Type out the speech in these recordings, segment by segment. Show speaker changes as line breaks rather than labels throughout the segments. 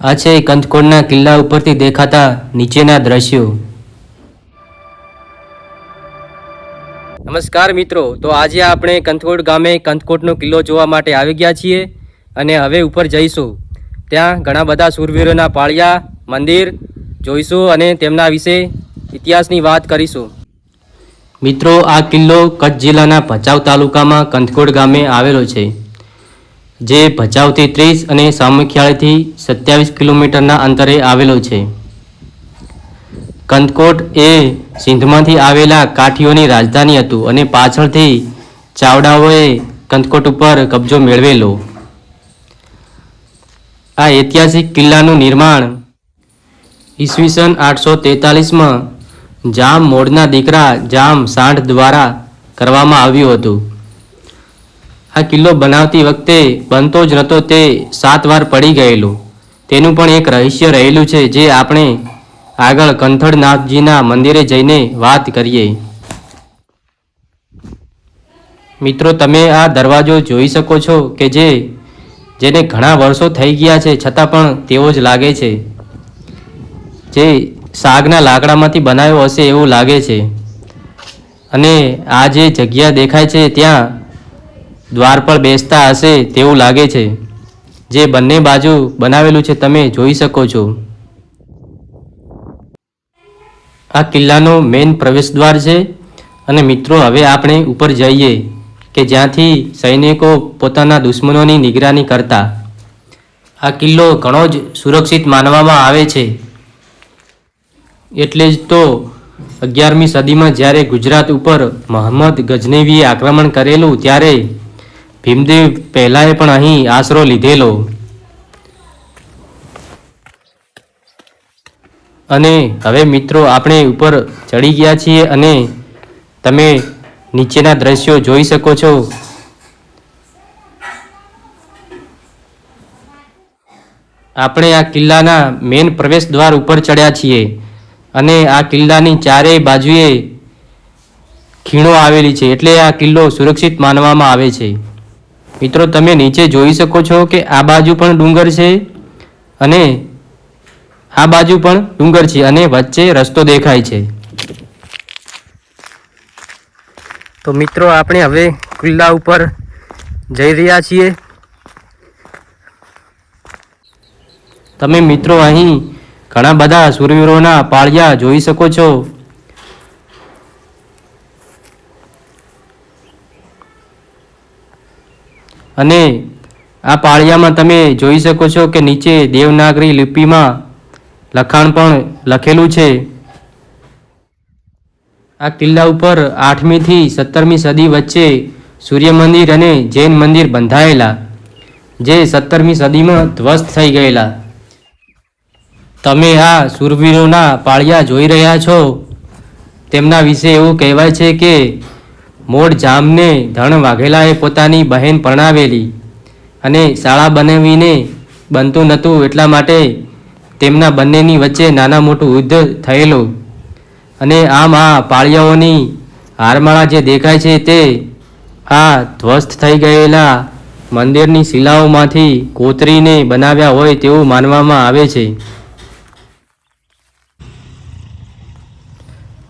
આ છે કંથકોડના કિલ્લા ઉપરથી દેખાતા નીચેના દ્રશ્યો. નમસ્કાર મિત્રો, તો આજે આપણે કંથકોટ ગામે કંથકોટનો કિલ્લો જોવા માટે આવી ગયા છીએ અને હવે ઉપર જઈશું. ત્યાં ઘણા બધા સૂરવીરોના પાળિયા, મંદિર જોઈશું અને તેમના વિશે ઇતિહાસની વાત કરીશું. મિત્રો, આ કિલ્લો કચ્છ જિલ્લાના ભચાઉ તાલુકામાં કંથકોટ ગામે આવેલો છે. જે ભચાઉથી ત્રીસ અને સામખિયાળીથી સત્યાવીસ કિલોમીટરના અંતરે આવેલો છે. કંદકોટ એ સિંધમાંથી આવેલા કાઠીઓની રાજધાની હતું અને પાછળથી ચાવડાઓએ કંદકોટ ઉપર કબજો મેળવેલો. આ ઐતિહાસિક કિલ્લાનું નિર્માણ ઈસવીસન આઠસો તેતાલીસમાં જામ મોડના દીકરા જામ સાંઢ દ્વારા કરવામાં આવ્યું હતું. આ કિલ્લો બનાવતી વખતે બનતો જ નહોતો તે સાત વાર પડી ગયેલું. તેનું પણ એક રહસ્ય રહેલું છે જે આપણે આગળ કંથળનાથજીના મંદિરે જઈને વાત કરીએ. મિત્રો, તમે આ દરવાજો જોઈ શકો છો કે જે, જેને ઘણા વર્ષો થઈ ગયા છે, છતાં પણ તેવો જ લાગે છે. જે સાગના લાકડામાંથી બનાવ્યો હશે એવું લાગે છે. અને આ જે જગ્યા દેખાય છે, ત્યાં દ્વાર પર બેસતા હશે તેવું લાગે છે. જે બંને બાજુ બનાવેલું છે તમે જોઈ શકો છો. આ કિલ્લાનો મેઇન પ્રવેશદ્વાર છે અને મિત્રો, હવે આપણે ઉપર જઈએ કે જ્યાંથી સૈનિકો પોતાના દુશ્મનોની નિગરાની કરતા. આ કિલ્લો ઘણો જ સુરક્ષિત માનવામાં આવે છે. એટલે જ તો અગિયારમી સદીમાં જ્યારે ગુજરાત ઉપર મોહમ્મદ ગજનેવીએ આક્રમણ કરેલું, ત્યારે ભીમદેવ પહેલાએ પણ અહીં આશરો લીધેલો. અને હવે મિત્રો આપણે ઉપર ચડી ગયા છીએ અને તમે નીચેના દ્રશ્યો જોઈ શકો છો. આપણે આ કિલ્લાના મેન પ્રવેશ દ્વાર ઉપર ચડ્યા છીએ અને આ કિલ્લાની ચારેય બાજુએ ખીણો આવેલી છે એટલે આ કિલ્લો સુરક્ષિત માનવામાં આવે છે. મિત્રો, તમે નીચે જોઈ શકો છો કે આ બાજુ પણ ડુંગર છે અને આ બાજુ પણ ડુંગર છે અને વચ્ચે રસ્તો દેખાય છે. તો મિત્રો, આપણે હવે કિલ્લા ઉપર જઈ રહ્યા છીએ. તમે મિત્રો, અહીં ઘણા બધા સુરવીરોના પાળિયા જોઈ શકો છો. અને આ પાળિયામાં તમે જોઈ શકો છો કે નીચે દેવનાગરી લિપિમાં લખાણ પણ લખેલું છે. આ કિલ્લા ઉપર આઠમીથી સત્તરમી સદી વચ્ચે સૂર્ય મંદિર અને જૈન મંદિર બંધાયેલા, જે સત્તરમી સદીમાં ધ્વસ્ત થઈ ગયેલા. તમે આ સુરવીરોના પાળિયા જોઈ રહ્યા છો. તેમના વિશે એવું કહેવાય છે કે મોડ જામને ધણ વાઘેલાએ પોતાની બહેન પરણાવેલી અને શાળા બનાવીને બનતું નહોતું એટલા માટે તેમના બંનેની વચ્ચે નાના મોટું યુદ્ધ થયેલું. અને આમ આ પાળિયાઓની હારમાળા જે દેખાય છે તે આ ધ્વસ્ત થઈ ગયેલા મંદિરની શિલાઓમાંથી કોતરીને બનાવ્યા હોય તેવું માનવામાં આવે છે.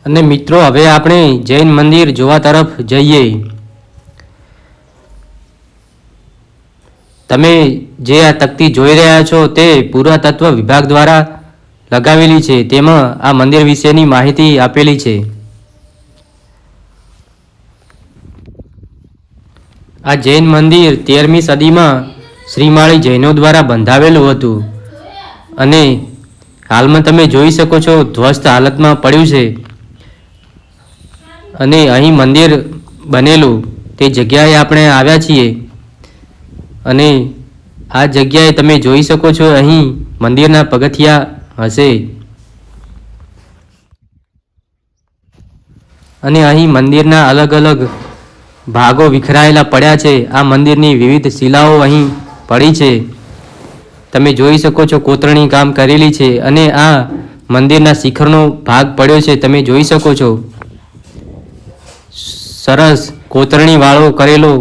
અને મિત્રો, હવે આપણે જૈન મંદિર જોવા તરફ જઈએ. તમે જે આ તકતી જોઈ રહ્યા છો તે પુરાતત્વ વિભાગ દ્વારા લગાવેલી છે. તેમાં આ મંદિર વિશેની માહિતી આપેલી છે. આ જૈન મંદિર તેરમી સદીમાં શ્રીમાળી જૈનો દ્વારા બંધાવેલું હતું. અને હાલમાં તમે જોઈ શકો છો, ધ્વસ્ત હાલતમાં પડ્યું છે. અને અહીં મંદિર બનેલું, તે જગ્યાએ આપણે આવ્યા છીએ. અને આ જગ્યાએ તમે જોઈ શકો છો, અહીં મંદિરના પગથિયા હશે. અને અહીં મંદિરના અલગ અલગ ભાગો વિખરાયેલા પડ્યા છે. આ મંદિરની વિવિધ શિલાઓ અહીં પડી છે. તમે જોઈ શકો છો, કોતરણી કામ કરેલી છે. અને આ મંદિરના શિખરનો ભાગ પડ્યો છે. તમે જોઈ શકો છો. સરસ કોતરણી વાળો કરેલો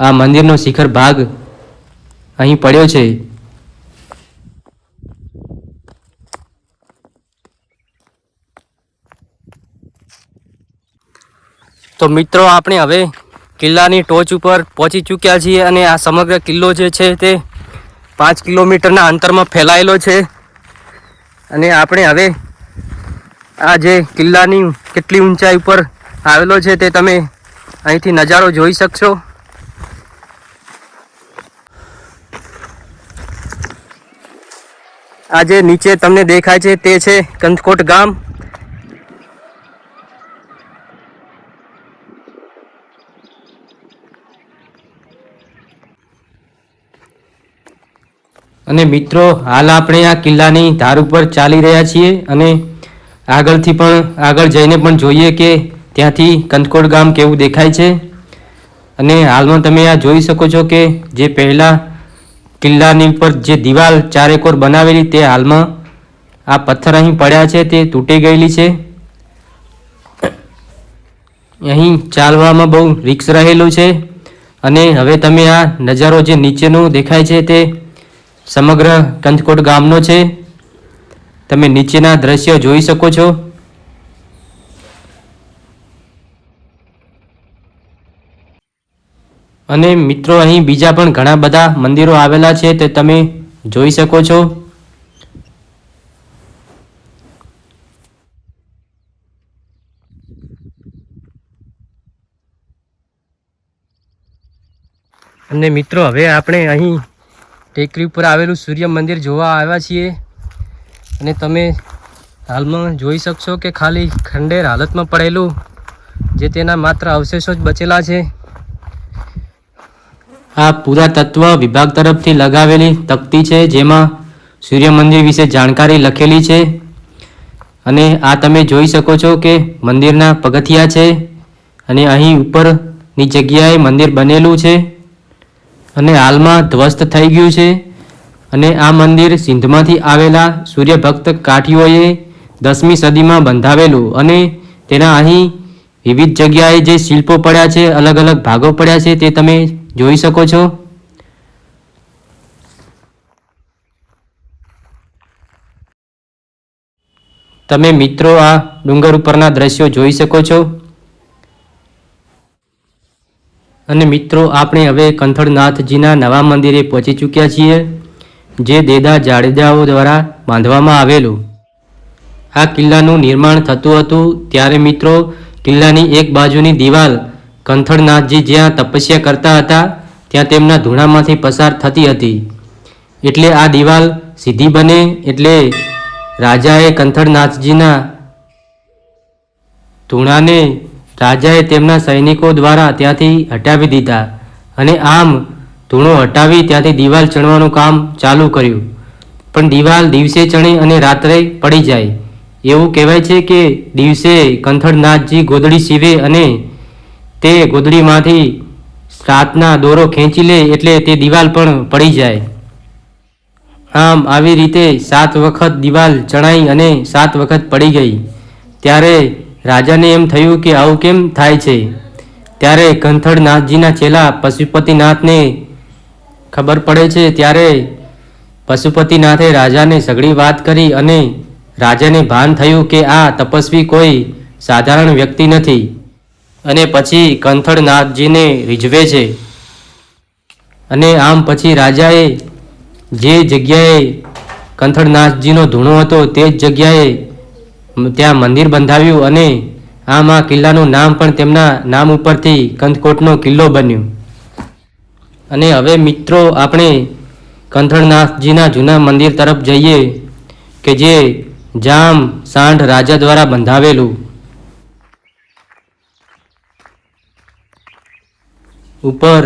આ મંદિરનો શિખર ભાગ અહીં પડ્યો છે. તો મિત્રો, આપણે હવે કિલ્લાની ટોચ ઉપર પહોંચી ચૂક્યા છીએ અને આ સમગ્ર કિલ્લો જે છે તે પાંચ કિલોમીટરના અંતરમાં ફેલાયેલો છે. અને આપણે હવે આ જે કિલ્લાની કેટલી ઊંચાઈ ઉપર આવેલો છે તે તમે અહીંથી નજારો જોઈ શકશો. આજે નીચે તમને દેખાય છે તે છે કંથકોટ ગામ. અને મિત્રો, હાલ આપણે આ કિલ્લાની ધાર ઉપર ચાલી રહ્યા છીએ અને આગળથી પણ આગળ જઈને પણ જોઈએ કે ત્યાંથી કંથકોટ ગામ કેવું દેખાય છે? અને હાલમાં તમે આ જોઈ શકો છો કે જે પહેલાં કિલ્લાની ઉપર જે દિવાલ ચારેકોર બનાવેલી તે હાલમાં આ પથ્થર અહીં પડ્યા છે, તે તૂટી ગયેલી છે. અહીં ચાલવામાં બહુ રિક્સ રહેલું છે અને હવે તમે આ નજારો જે નીચેનો દેખાય છે તે સમગ્ર કંથકોટ ગામનો છે. તમે નીચેના દ્રશ્યો જોઈ શકો છો. અને મિત્રો, અહીં બીજા પણ ઘણા બધા મંદિરો આવેલા છે, તે તમે જોઈ શકો છો. અને મિત્રો, હવે આપણે અહીં ટેકરી ઉપર આવેલું સૂર્ય મંદિર જોવા આવ્યા છીએ. અને તમે હાલમાં જોઈ શકશો કે ખાલી ખંડેર હાલતમાં પડેલું, જે તેના માત્ર અવશેષો જ બચેલા છે. આ પુરાતત્વ વિભાગ તરફથી લગાવેલી તકતી છે, જેમાં સૂર્ય મંદિર વિશે જાણકારી લખેલી છે. અને આ તમે જોઈ શકો છો કે મંદિરના પગથિયા છે અને અહીં ઉપરની જગ્યાએ મંદિર બનેલું છે અને હાલમાં ધ્વસ્ત થઈ ગયું છે. અને આ મંદિર સિંધમાંથી આવેલા સૂર્યભક્ત કાઠીઓએ દસમી સદીમાં બંધાવેલું અને તેના અહીં વિવિધ જગ્યાએ જે શિલ્પો પડ્યા છે અલગ અલગ ભાગો પડ્યા છે, તે તમે જોઈ શકો છો? તમે મિત્રો આ ડુંગર ઉપરના દ્રશ્યો જોઈ શકો છો? અને મિત્રો, આપણે હવે કંથળનાથજીના નવા મંદિરે પહોંચી ચૂક્યા છીએ, જે દેદા જાડેજાઓ દ્વારા બાંધવામાં આવેલું. આ કિલ્લાનું નિર્માણ થતું હતું ત્યારે મિત્રો, કિલ્લાની એક બાજુની દિવાલ કંથળનાથજી જ્યાં તપસ્યા કરતા હતા, ત્યાં તેમના ધૂણામાંથી પસાર થતી હતી. એટલે આ દિવાલ સીધી બને એટલે રાજાએ કંથળનાથજીના ધૂણાને રાજાએ તેમના સૈનિકો દ્વારા ત્યાંથી હટાવી દીધા અને આમ ધૂણો હટાવી ત્યાંથી દિવાલ ચણવાનું કામ ચાલુ કર્યું. પણ દિવાલ દિવસે ચણે અને રાત્રે પડી જાય. એવું કહેવાય છે કે દિવસે કંથળનાથજી ગોદડી સીવે અને તે ગોદડીમાંથી રાતના દોરો ખેંચી લે એટલે તે દિવાલ પણ પડી જાય. આમ આવી રીતે સાત વખત દિવાલ ચણાઈ અને સાત વખત પડી ગઈ. ત્યારે રાજાને એમ થયું કે આવું કેમ થાય છે? ત્યારે કંથળનાથજીના ચેલા પશુપતિનાથને ખબર પડે છે. ત્યારે પશુપતિનાથે રાજાને સઘળી વાત કરી અને રાજાને ભાન થયું કે આ તપસ્વી કોઈ સાધારણ વ્યક્તિ નથી. અને પછી કંથળનાથજીને રીઝવે છે. અને આમ પછી રાજાએ જે જગ્યાએ કંથળનાથજીનો ધૂણો હતો તે જ જગ્યાએ ત્યાં મંદિર બંધાવ્યું અને આમ આ કિલ્લાનું નામ પણ તેમના નામ ઉપરથી કંથકોટનો કિલ્લો બન્યો. અને હવે મિત્રો આપણે કંથળનાથજીના જૂના મંદિર તરફ જઈએ કે જે જામ સાંઢ રાજા દ્વારા બંધાવેલું. ઉપર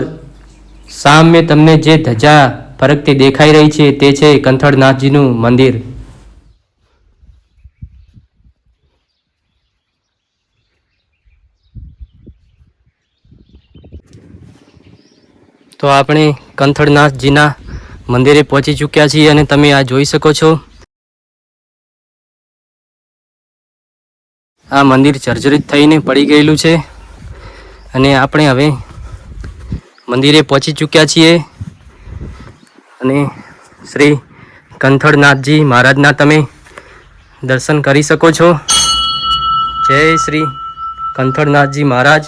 સામે તમને જે ધજા ફરકતી દેખાઈ રહી છે તે છે કંથળનાથજીનું મંદિર. તો આપણે કંથળનાથજીના મંદિરે પહોંચી ચૂક્યા છીએ અને તમે આ જોઈ શકો છો. આ મંદિર જર્જરિત થઈને પડી ગયેલું છે અને આપણે હવે મંદિરે પહોંચી ચૂક્યા છીએ. અને શ્રી કંથળનાથજી મહારાજના તમે દર્શન કરી શકો છો. જય શ્રી કંથળનાથજી મહારાજ.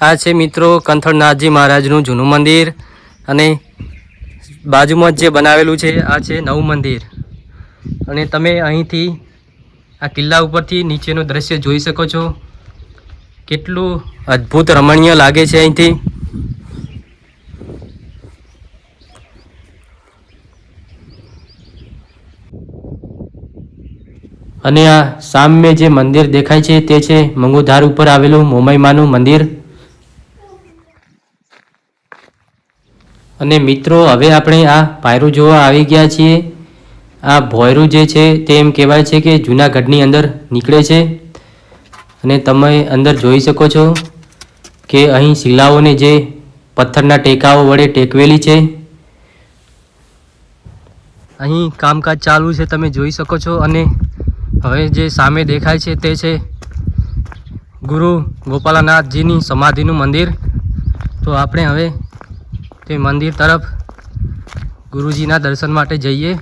આ છે મિત્રો કંથળનાથજી મહારાજનું જૂનું મંદિર અને બાજુમાં જે બનાવેલું છે, આ છે નવું મંદિર. અને તમે અહીંથી આ કિલ્લા ઉપરથી નીચેનું દ્રશ્ય જોઈ શકો છો. કેટલું અદ્ભુત રમણીય લાગે છે અહીંથી. અને આ સામે જે મંદિર દેખાય છે તે છે મંગુધાર ઉપર આવેલું મોમાઈમાનું મંદિર. અને મિત્રો, હવે આપણે આ પાયરું જોવા આવી ગયા છીએ. આ ભોયરું જે છે તે એમ કહેવાય છે કે જૂનાગઢની અંદર નીકળે છે. અને તમે અંદર જોઈ શકો છો કે અહીં શિલાઓને જે પથ્થરના ટેકાઓ વડે ટેકવેલી છે. અહીં કામકાજ ચાલુ છે, તમે જોઈ શકો છો અને હવે જે સામે દેખાય છે તે છે ગુરુ ગોપાલનાથજીની સમાધિનું મંદિર. તો આપણે હવે તે મંદિર તરફ ગુરુજીના દર્શન માટે જઈએ.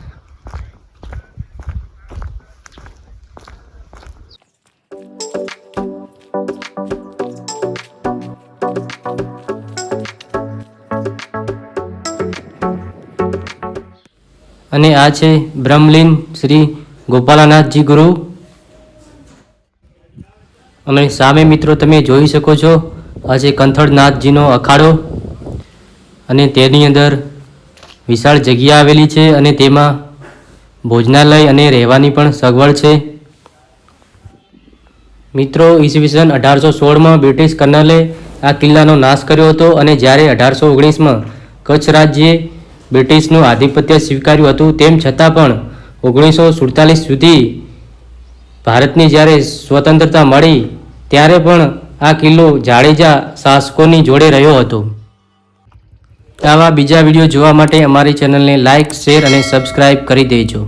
અને આ છે બ્રહ્મલીન શ્રી ગોપાલનાથજી ગુરુ. અને સામે મિત્રો, તમે જોઈ શકો છો, આ છે કંથળનાથજીનો અખાડો. અને તેની અંદર વિશાળ જગ્યા આવેલી છે અને તેમાં ભોજનાલય અને રહેવાની પણ સગવડ છે. મિત્રો, ઈસવીસન અઢારસો સોળમાં બ્રિટિશ કર્નલે આ કિલ્લાનો નાશ કર્યો હતો અને જ્યારે અઢારસો ઓગણીસમાં કચ્છ રાજ્યે બ્રિટિશનું આધિપત્ય સ્વીકાર્યું હતું. તેમ છતાં પણ ઓગણીસો સુડતાલીસ સુધી ભારતની જ્યારે સ્વતંત્રતા મળી, ત્યારે પણ આ કિલ્લો જાડેજા શાસકોની જોડે રહ્યો હતો. આવા બીજા વીડિયો જોવા માટે અમારી ચેનલને લાઇક શેર અને સબસ્ક્રાઇબ કરી દેજો.